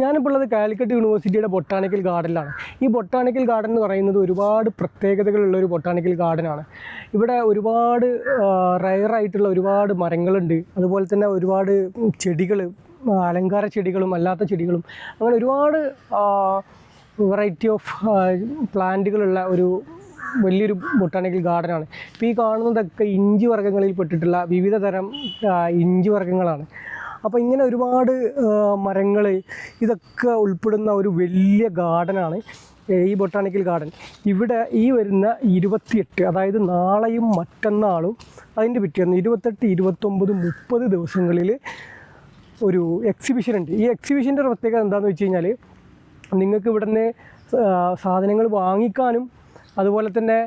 ഞാനിപ്പോൾ ഉള്ളത് കാലിക്കറ്റ് യൂണിവേഴ്സിറ്റിയുടെ ബൊട്ടാണിക്കൽ ഗാർഡനിലാണ്. ഈ ബൊട്ടാണിക്കൽ ഗാർഡൻ എന്ന് പറയുന്നത് ഒരുപാട് പ്രത്യേകതകളുള്ള ഒരു ബൊട്ടാണിക്കൽ ഗാർഡനാണ്. ഇവിടെ ഒരുപാട് റയറായിട്ടുള്ള ഒരുപാട് മരങ്ങളുണ്ട്. അതുപോലെ തന്നെ ഒരുപാട് ചെടികൾ അലങ്കാര ചെടികളും അല്ലാത്ത ചെടികളും. അങ്ങനെ ഒരുപാട് വെറൈറ്റി ഓഫ് പ്ലാന്റുകളുള്ള ഒരു വലിയൊരു ബൊട്ടാണിക്കൽ ഗാർഡനാണ്. ഇപ്പോൾ ഈ കാണുന്നതൊക്കെ ഇഞ്ചി വർഗങ്ങളിൽ പെട്ടിട്ടുള്ള വിവിധ തരം ഇഞ്ചി വർഗങ്ങളാണ്. അപ്പോൾ ഇങ്ങനെ ഒരുപാട് മരങ്ങൾ ഇതൊക്കെ ഉൾപ്പെടുന്ന ഒരു വലിയ ഗാർഡനാണ് ഈ ബൊട്ടാണിക്കൽ ഗാർഡൻ. ഇവിടെ ഈ വരുന്ന ഇരുപത്തിയെട്ട് അതായത് നാളെയും മറ്റന്നാളും അതിന്റെ പിറ്റേന്ന് ഇരുപത്തെട്ട് ഇരുപത്തൊമ്പത് മുപ്പത് ദിവസങ്ങളിൽ ഒരു എക്സിബിഷൻ ഉണ്ട്. ഈ എക്സിബിഷന്റെ പ്രത്യേകത എന്താണെന്ന് വെച്ച് കഴിഞ്ഞാൽ നിങ്ങൾക്ക് ഇവിടുന്ന് സാധനങ്ങൾ വാങ്ങിക്കാനും അതുപോലെ തന്നെ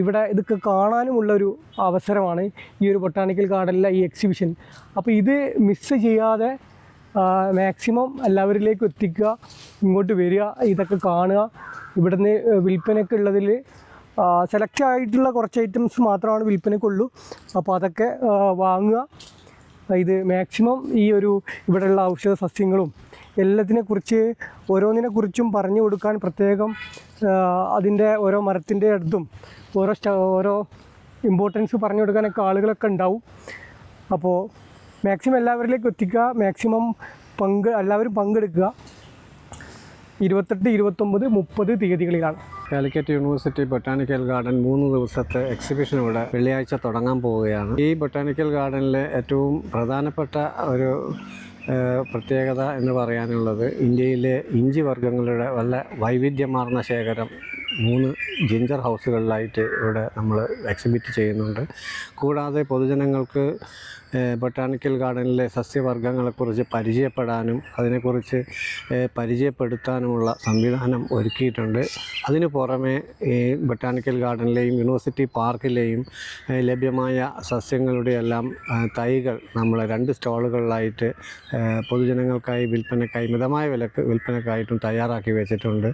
ഇവിടെ ഇതൊക്കെ കാണാനുമുള്ളൊരു അവസരമാണ് ഈ ഒരു ബൊട്ടാണിക്കൽ ഗാർഡനിലെ ഈ എക്സിബിഷൻ. അപ്പോൾ ഇത് മിസ്സ് ചെയ്യാതെ മാക്സിമം എല്ലാവരിലേക്കും എത്തിക്കുക ഇങ്ങോട്ട് വരിക ഇതൊക്കെ കാണുക. ഇവിടുന്ന് വിൽപ്പനയ്ക്ക് ഉള്ളതിൽ സെലക്ട് ആയിട്ടുള്ള കുറച്ച് ഐറ്റംസ് മാത്രമാണ് വിൽപ്പനയ്ക്കുള്ളൂ. അപ്പോൾ അതൊക്കെ വാങ്ങുക. ഇത് മാക്സിമം ഈ ഒരു ഇവിടെയുള്ള ഔഷധ സസ്യങ്ങളും എല്ലാത്തിനെ കുറിച്ച് ഓരോന്നിനെ കുറിച്ചും പറഞ്ഞു കൊടുക്കാൻ പ്രത്യേകം അതിന്റെ ഓരോ മരത്തിന്റെ അടുത്തും ഓരോ ഓരോ ഇമ്പോർട്ടൻസ് പറഞ്ഞു കൊടുക്കാനൊക്കെ ആളുകളൊക്കെ ഉണ്ടാവും. അപ്പോൾ മാക്സിമം എല്ലാവരിലേക്കും എത്തിക്കുക മാക്സിമം പങ്ക് എല്ലാവരും പങ്കെടുക്കുക. ഇരുപത്തെട്ട് ഇരുപത്തൊമ്പത് മുപ്പത് തീയതികളിലാണ്. കാലിക്കറ്റ് യൂണിവേഴ്സിറ്റി ബൊട്ടാണിക്കൽ ഗാർഡൻ മൂന്ന് ദിവസത്തെ എക്സിബിഷൻ ഇവിടെ വെള്ളിയാഴ്ച തുടങ്ങാൻ പോവുകയാണ്. ഈ ബൊട്ടാണിക്കൽ ഗാർഡനിലെ ഏറ്റവും പ്രധാനപ്പെട്ട ഒരു പ്രത്യേകത എന്ന് പറയാനുള്ളത് ഇന്ത്യയിലെ ഇഞ്ചി വർഗങ്ങളുടെ വല്ല വൈവിധ്യമാർന്ന ശേഖരം മൂന്ന് ജിഞ്ചർ ഹൗസുകളിലായിട്ട് ഇവിടെ നമ്മൾ എക്സിബിറ്റ് ചെയ്യുന്നുണ്ട്. കൂടാതെ പൊതുജനങ്ങൾക്ക് ബൊട്ടാണിക്കൽ ഗാർഡനിലെ സസ്യവർഗങ്ങളെക്കുറിച്ച് പരിചയപ്പെടാനും അതിനെക്കുറിച്ച് പരിചയപ്പെടുത്താനുമുള്ള സംവിധാനം ഒരുക്കിയിട്ടുണ്ട്. അതിനു പുറമെ ഈ ബൊട്ടാണിക്കൽ ഗാർഡനിലെയും യൂണിവേഴ്സിറ്റി പാർക്കിലെയും ലഭ്യമായ സസ്യങ്ങളുടെ എല്ലാം തൈകൾ നമ്മൾ രണ്ട് സ്റ്റോളുകളിലായിട്ട് പൊതുജനങ്ങൾക്കായി വിൽപ്പനക്കായി മിതമായ വിലക്ക് വിൽപ്പനക്കായിട്ടും തയ്യാറാക്കി വെച്ചിട്ടുണ്ട്.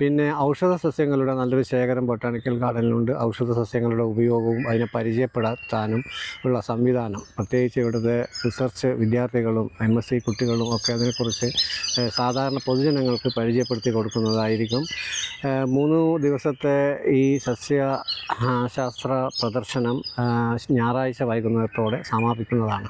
പിന്നെ ഔഷധ സസ്യങ്ങളുടെ നല്ലൊരു ശേഖരം ബൊട്ടാണിക്കൽ ഗാർഡനിലുണ്ട്. ഔഷധ സസ്യങ്ങളുടെ ഉപയോഗവും അതിനെ പരിചയപ്പെടുത്താനും ഉള്ള സംവിധാനം പ്രത്യേകിച്ച് ഇവിടുത്തെ റിസർച്ച് വിദ്യാർത്ഥികളും എം എസ് സി കുട്ടികളും ഒക്കെ അതിനെക്കുറിച്ച് സാധാരണ പൊതുജനങ്ങൾക്ക് പരിചയപ്പെടുത്തി കൊടുക്കുന്നതായിരിക്കും. മൂന്ന് ദിവസത്തെ ഈ സസ്യ ശാസ്ത്ര പ്രദർശനം ഞായറാഴ്ച വൈകുന്നേരത്തോടെ സമാപിക്കുന്നതാണ്.